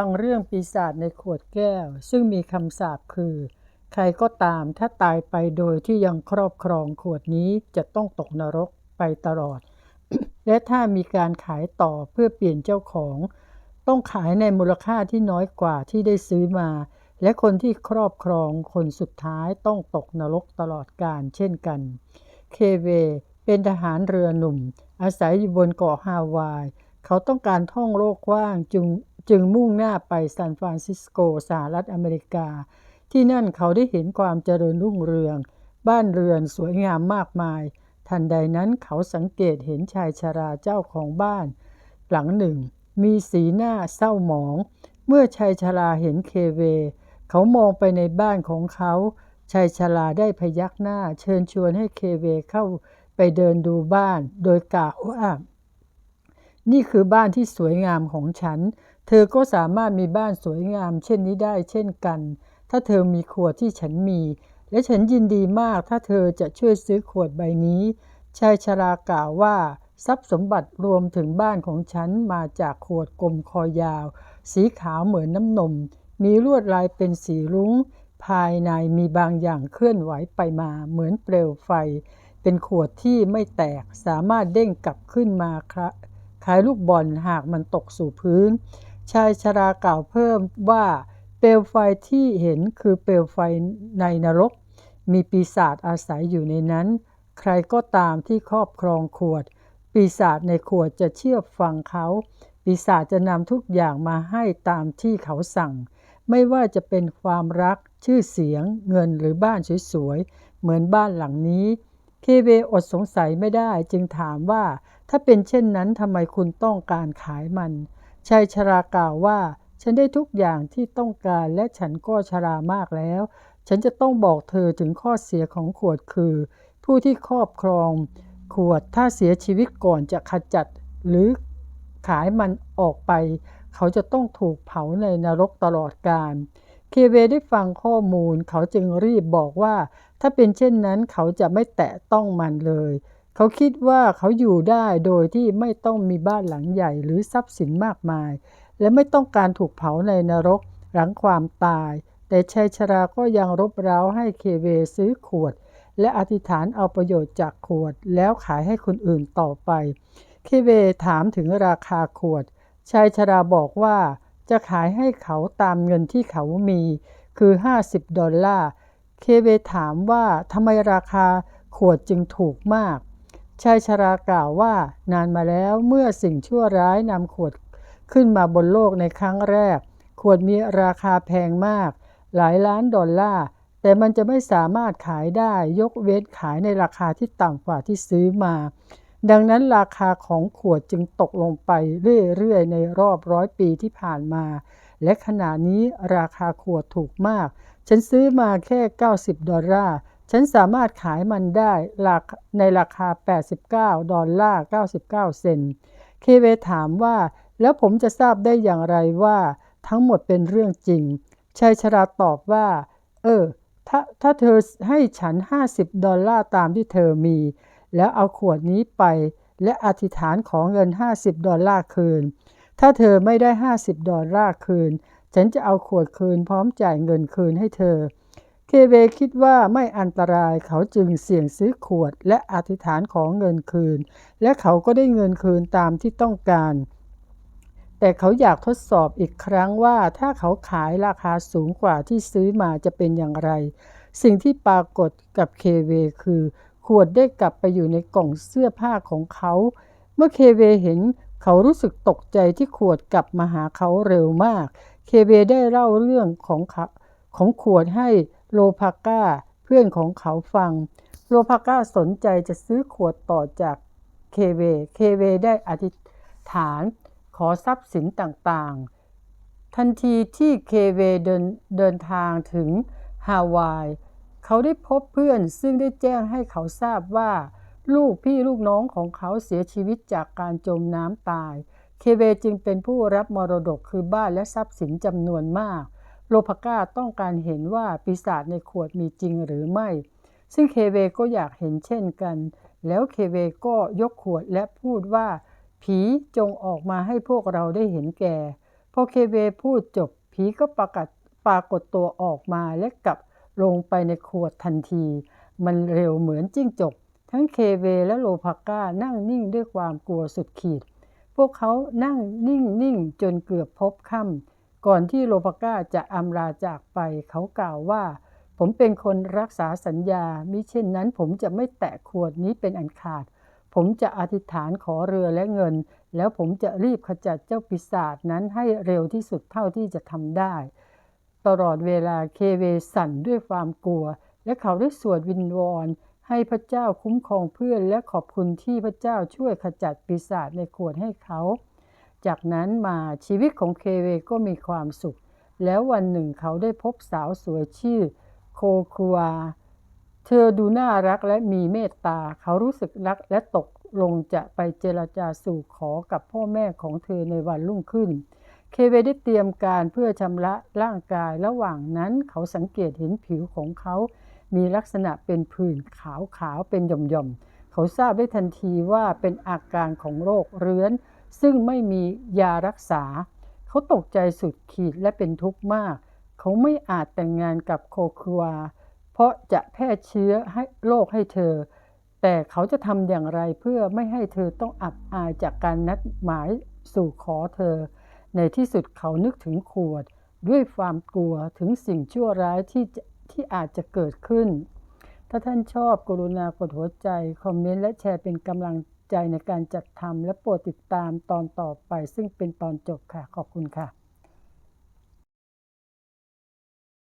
ฟังเรื่องปีศาจในขวดแก้ว ซึ่งมีคำสาปคือ ใครก็ตามถ้าตายไปโดยที่ยังครอบครองขวดนี้จะต้องตกนรกไปตลอด และถ้ามีการขายต่อเพื่อเปลี่ยนเจ้าของ ต้องขายในมูลค่าที่น้อยกว่าที่ได้ซื้อมา และคนที่ครอบครองคนสุดท้ายต้องตกนรกตลอดกาลเช่นกัน เคเว เป็นทหารเรือหนุ่ม อาศัยอยู่บนเกาะฮาวาย เขาต้องการท่องโลกกว้างจึง จึงมุ่งหน้าไปซานฟรานซิสโกสหรัฐอเมริกา ที่นั่นเขาได้เห็นความเจริญรุ่งเรือง บ้านเรือนสวยงามมากมาย ทันใดนั้นเขาสังเกตเห็นชายชราเจ้าของบ้าน หลังหนึ่ง มีสีหน้าเศร้าหมอง เมื่อชายชราเห็นเคเว เขามองไปในบ้านของเขาชายชราได้พยักหน้า เชิญชวนให้เคเวเข้าไปเดินดูบ้าน โดยกล่าวว่า นี่คือบ้านที่สวยงามของฉัน เธอก็สามารถมีบ้านสวยงาม เช่นนี้ได้เช่นกัน ถ้าเธอมีขวดที่ฉันมี และฉันยินดีมากถ้าเธอจะช่วยซื้อขวดใบนี้ ชายชรากล่าวว่าทรัพย์สมบัติรวมถึงบ้านของฉันมาจากขวดกลมคอยาว สีขาวเหมือนน้ำนม มีลวดลายเป็นสีรุง้ง ภายในมีบางอย่างเคลื่อนไหวไปมาเหมือนเปลวไฟ เป็นขวดที่ไม่แตกสามารถเด้งกลับขึ้นมาครับ คล้ายลูกบอลหากมันตกสู่พื้น ชายชรากล่าวเพิ่มว่าเปลวไฟที่เห็นคือเปลวไฟในนรก มีปีศาจอาศัยอยู่ในนั้น ใครก็ตามที่ครอบครองขวด ปีศาจในขวดจะเชื่อฟังเขา ปีศาจจะนำทุกอย่างมาให้ตามที่เขาสั่ง ไม่ว่าจะเป็นความรักชื่อเสียง เงินหรือบ้านสวยๆเหมือนบ้านหลังนี้ เคเวอดสงสัยไม่ได้จึงถามว่า ถ้าเป็นเช่นนั้นทำไมคุณต้องการขายมัน ชายชรากล่าวว่า ฉันได้ทุกอย่างที่ต้องการและฉันก็ชรามากแล้ว ฉันจะต้องบอกเธอถึงข้อเสียของขวดคือ ผู้ที่ครอบครอง ขวดถ้าเสียชีวิตก่อนจะขจัด หรือขายมันออกไป เขาจะต้องถูกเผาในนรกตลอดกาล เคเวได้ฟังข้อมูล เขาจึงรีบบอกว่า ถ้าเป็นเช่นนั้นเขาจะไม่แตะต้องมันเลย เขาคิดว่าเขาอยู่ได้โดยที่ไม่ต้องมีบ้านหลังใหญ่หรือทรัพย์สินมากมาย และไม่ต้องการถูกเผาในนรกหลังความตาย แต่ชายชราก็ยังรบเร้าให้เคเวซื้อขวด และอธิษฐานเอาประโยชน์จากขวด แล้วขายให้คนอื่นต่อไปเคเวถามถึงราคาขวดชายชราบอกว่า จะขายให้เขาตามเงินที่เขามี คือ 50 ดอลลาร์ เคเวถามว่าทำไมราคาขวดจึงถูกมากชายชรากล่าวว่านานมาแล้วเมื่อสิ่งชั่วร้ายนำขวดขึ้นมาบนโลกในครั้งแรก ขวดมีราคาแพงมาก หลายล้านดอลลาร์ แต่มันจะไม่สามารถขายได้ยกเว้นขายในราคาที่ต่ำกว่าที่ซื้อมา ดังนั้นราคาของขวดจึงตกลงไปเรื่อยๆ ในรอบร้อยปีที่ผ่านมา และขณะนี้ราคาขวดถูกมาก ฉันซื้อมาแค่ 90 ดอลลาร์ ฉันสามารถขายมันได้ในราคา 89 ดอลลาร์ 99 เซนต์ เคเวถามว่าแล้วผมจะทราบได้อย่างไรว่าทั้งหมดเป็นเรื่องจริง ชายชราตอบว่า เออ ถ้าถ้าเธอให้ฉัน 50 ดอลลาร์ตามที่เธอมี แล้วเอาขวดนี้ไป และอธิษฐานของเงิน 50 ดอลลาร์คืน ถ้าเธอไม่ได้ 50 ดอลลาร์คืน ฉันจะเอาขวดคืนพร้อมจ่ายเงินคืนให้เธอ เคเวคิดว่าไม่อันตรายเขาจึงเสี่ยงซื้อขวดและอธิษฐานของเงินคืน และเขาก็ได้เงินคืนตามที่ต้องการ แต่เขาอยากทดสอบอีกครั้งว่าถ้าเขาขายราคาสูงกว่าที่ซื้อมาจะเป็นอย่างไร สิ่งที่ปรากฏกับเคเวคือ ขวดได้กลับไปอยู่ในกล่องเสื้อผ้าของเขา เมื่อเคเวเห็นเขารู้สึกตกใจที่ขวดกลับมาหาเขาเร็วมาก เคเวได้เล่าเรื่องของของขวดให้โลพาก้าเพื่อนของเขาฟัง โลพาก้าสนใจจะซื้อขวดต่อจากเคเว เคเวได้อธิษฐานขอทรัพย์สินต่างๆ ทันทีที่เคเวเดินเดินทางถึงฮาวาย เขาได้พบเพื่อนซึ่งได้แจ้งให้เขาทราบว่า ลูกพี่ลูกน้องของเขาเสียชีวิตจากการจมน้ำตาย เคเวจึงเป็นผู้รับมรดกคือบ้านและทรัพย์สินจำนวนมาก โลภก้าต้องการเห็นว่าปีศาจในขวดมีจริงหรือไม่ ซึ่งเคเวก็อยากเห็นเช่นกัน แล้วเคเวก็ยกขวดและพูดว่า ผีจงออกมาให้พวกเราได้เห็นแก่พอเคเวพูดจบผีก็ปรากฏปรากฏตัวออกมาและกลับ ลงไปในขวดทันที มันเร็วเหมือนจิ้งจก ทั้งเคเวและโลภาก้านั่งนิ่งด้วยความกลัวสุดขีด พวกเขานั่งนิ่งนิ่งจนเกือบพบค่ำก่อนที่โลภาก้าจะอำลาจากไปเขากล่าวว่า ผมเป็นคนรักษาสัญญา มิเช่นนั้นผมจะไม่แตะขวดนี้เป็นอันขาด ผมจะอธิษฐานขอเรือและเงิน แล้วผมจะรีบขจัดเจ้าปีศาจนั้นให้เร็วที่สุดเท่าที่จะทำได้ ตลอดเวลาเคเวสั่นด้วยความกลัว และเขาได้สวดวินวอน ให้พระเจ้าคุ้มครองเพื่อน และขอบคุณที่พระเจ้าช่วยขจัดปีศาจในขวดให้เขา จากนั้นมาชีวิตของเคเวก็มีความสุข แล้ววันหนึ่งเขาได้พบสาวสวยชื่อโคคัว เธอดูน่ารักและมีเมตตา เขารู้สึกรักและตกลงจะไปเจรจาสู่ขอกับพ่อแม่ของเธอในวันรุ่งขึ้น เคเวได้เตรียมการเพื่อชำระร่างกายระหว่างนั้นเขาสังเกตเห็นผิวของเขา มีลักษณะเป็นผื่นขาวขาวเป็นหย่อมๆ เขาทราบได้ทันทีว่าเป็นอาการของโรคเรื้อน ซึ่งไม่มียารักษา เขาตกใจสุดขีดและเป็นทุกข์มาก เขาไม่อาจแต่งงานกับโคคัวเพราะจะแพร่เชื้อให้โรคให้เธอ แต่เขาจะทำอย่างไรเพื่อไม่ให้เธอต้องอับอายจากการนัดหมายสู่ขอเธอ ในที่สุดเขานึกถึงขวด ด้วยความกลัวถึงสิ่งชั่วร้ายที่ที่อาจจะเกิดขึ้น ถ้าท่านชอบกรุณากดหัวใจ คอมเมนต์และแชร์เป็นกำลังใจในการจัดทำและโปรดติดตามตอนต่อไป ซึ่งเป็นตอนจบค่ะ ขอบคุณค่ะ